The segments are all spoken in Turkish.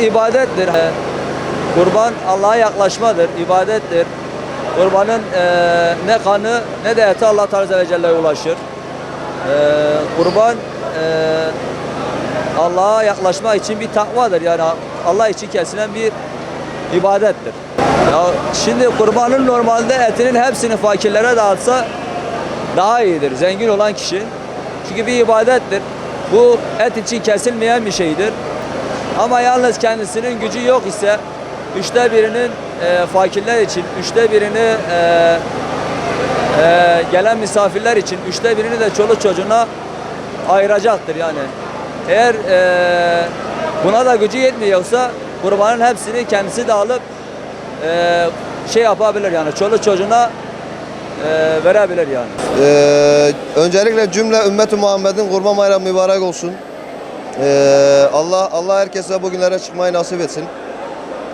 ibadettir. Ee, Kurban Allah'a yaklaşmadır, ibadettir. Kurbanın eee, ne kanı ne de eti Allah Teala ve Celle'ye ulaşır. Eee, kurban eee, Allah'a yaklaşmak için bir takvadır. Yani Allah için kesilen bir ibadettir. Ya şimdi kurbanın normalde etinin hepsini fakirlere dağıtsa daha iyidir. Zengin olan kişi. Çünkü bir ibadettir. Bu et için kesilmeyen bir şeydir. Ama yalnız kendisinin gücü yok ise üçte birinin e, fakirler için, üçte birini e, e, gelen misafirler için, üçte birini de çoluk çocuğuna ayıracaktır yani. Eğer e, buna da gücü yetmiyorsa kurbanın hepsini kendisi de alıp e, şey yapabilir yani çoluk çocuğuna e, verebilir yani. Ee, öncelikle cümle ümmeti Muhammed'in kurban bayramı mübarek olsun. Ee, Allah Allah herkese bugünlere çıkmayı nasip etsin.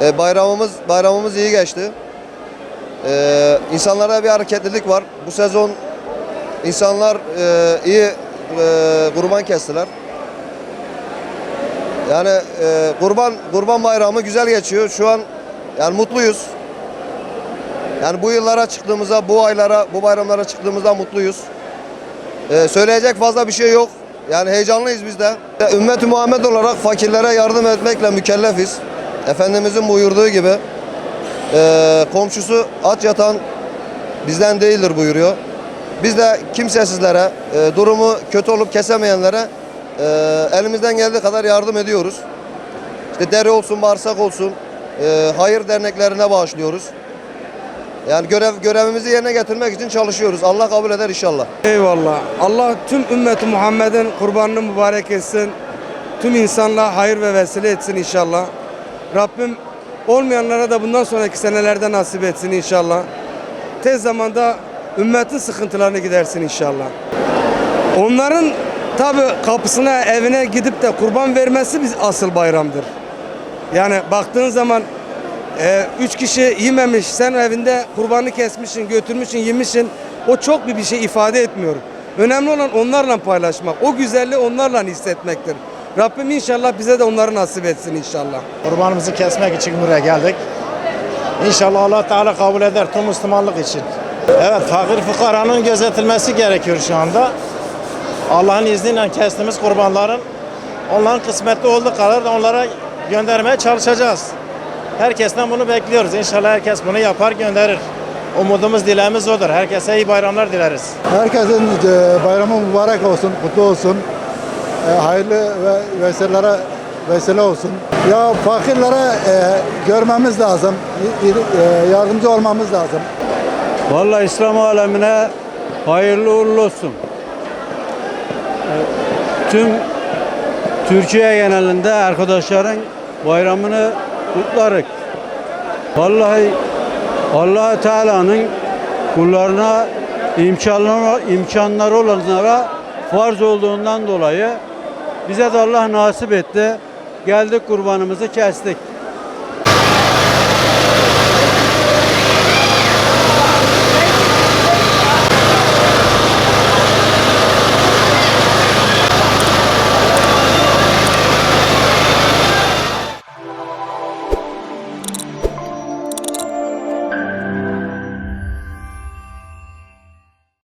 Ee, bayramımız bayramımız iyi geçti. Ee, insanlarda bir hareketlilik var. Bu sezon insanlar e, iyi e, kurban kestiler. Yani e, kurban kurban bayramı güzel geçiyor. Şu an yani mutluyuz. Yani bu yıllara çıktığımızda, bu aylara, bu bayramlara çıktığımızda mutluyuz. Ee, söyleyecek fazla bir şey yok. Yani heyecanlıyız biz de. Ümmet-i Muhammed olarak fakirlere yardım etmekle mükellefiz. Efendimizin buyurduğu gibi ee, komşusu aç yatan bizden değildir buyuruyor. Biz de kimsesizlere, e, durumu kötü olup kesemeyenlere e, elimizden geldiği kadar yardım ediyoruz. İşte deri olsun, bağırsak olsun, e, hayır derneklerine bağışlıyoruz. Yani görev görevimizi yerine getirmek için çalışıyoruz. Allah kabul eder inşallah. Eyvallah. Allah tüm ümmeti Muhammed'in kurbanını mübarek etsin. Tüm insanlığa hayır ve vesile etsin inşallah. Rabbim olmayanlara da bundan sonraki senelerde nasip etsin inşallah. Tez zamanda ümmetin sıkıntılarını gidersin inşallah. Onların tabi kapısına evine gidip de kurban vermesi biz asıl bayramdır. Yani baktığın zaman e, üç kişi yememiş, sen evinde kurbanı kesmişsin, götürmüşsün, yemişsin. O çok bir bir şey ifade etmiyor. Önemli olan onlarla paylaşmak. O güzelliği onlarla hissetmektir. Rabbim inşallah bize de onları nasip etsin inşallah. Kurbanımızı kesmek için buraya geldik. İnşallah Allah Teala kabul eder tüm Müslümanlık için. Evet fakir fukaranın gözetilmesi gerekiyor şu anda. Allah'ın izniyle kestiğimiz kurbanların onların kısmetli olduğu kadar da onlara göndermeye çalışacağız. Herkesten bunu bekliyoruz. İnşallah herkes bunu yapar gönderir. Umudumuz dileğimiz odur. Herkese iyi bayramlar dileriz. Herkesin e, bayramı mübarek olsun, kutlu olsun. E, Hayırlı ve vesilelere vesile olsun. Ya fakirlere e, görmemiz lazım, yardımcı olmamız lazım. Vallahi İslam alemine hayırlı uğurlu olsun. Tüm Türkiye genelinde arkadaşların bayramını kutlarız. Vallahi allah Teala'nın kullarına imkanları, imkanları olanlara farz olduğundan dolayı bize de Allah nasip etti. Geldik kurbanımızı kestik.